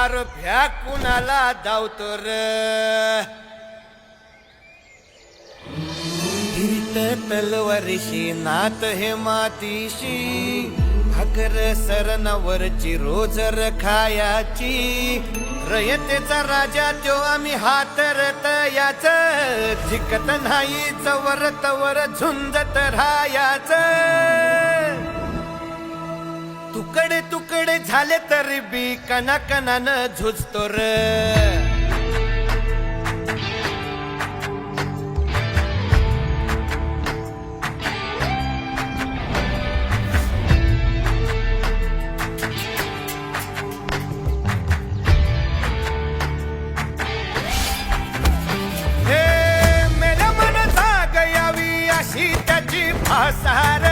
अर भ्या कुणाला धावतो र तलवारीशी नात हे मातीशी भाकर सरनावरची रोजर खायाची रयतेचा राजा तो आम्ही हातरत याच जिकत नाही चवर तवर झुंजत राहायचं. तुकडे तुकडे झाले तरी बी कना कनानं झुजतो र. हे मन जाग यावी अशी त्याची भासार.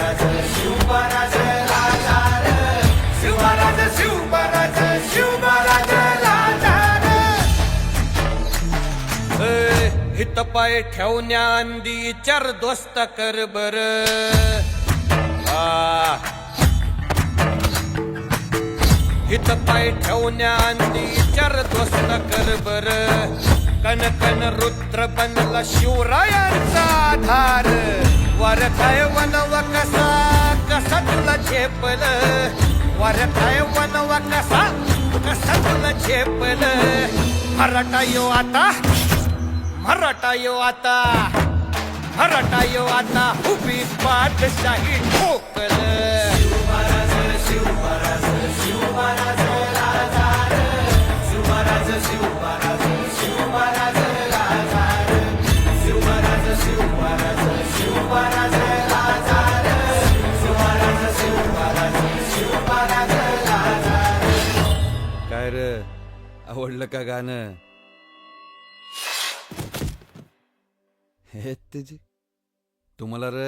राजा ए, हित पाय ठेवण्या अंदी चर दोस्त कर बर. हित पाय ठेवण्या अंदी चर दोस्त कर बर. कन कन रुद्र बनला शिवरायांचा आधार. झेपल वर काय वनवा कसा? कसा तुला झेपल मराठा यो आता. मराठा यो आता. मराठा यो आता. उभी पाठशाही ठोकल. आवडलं का गाणं? हे त्याची तुम्हाला र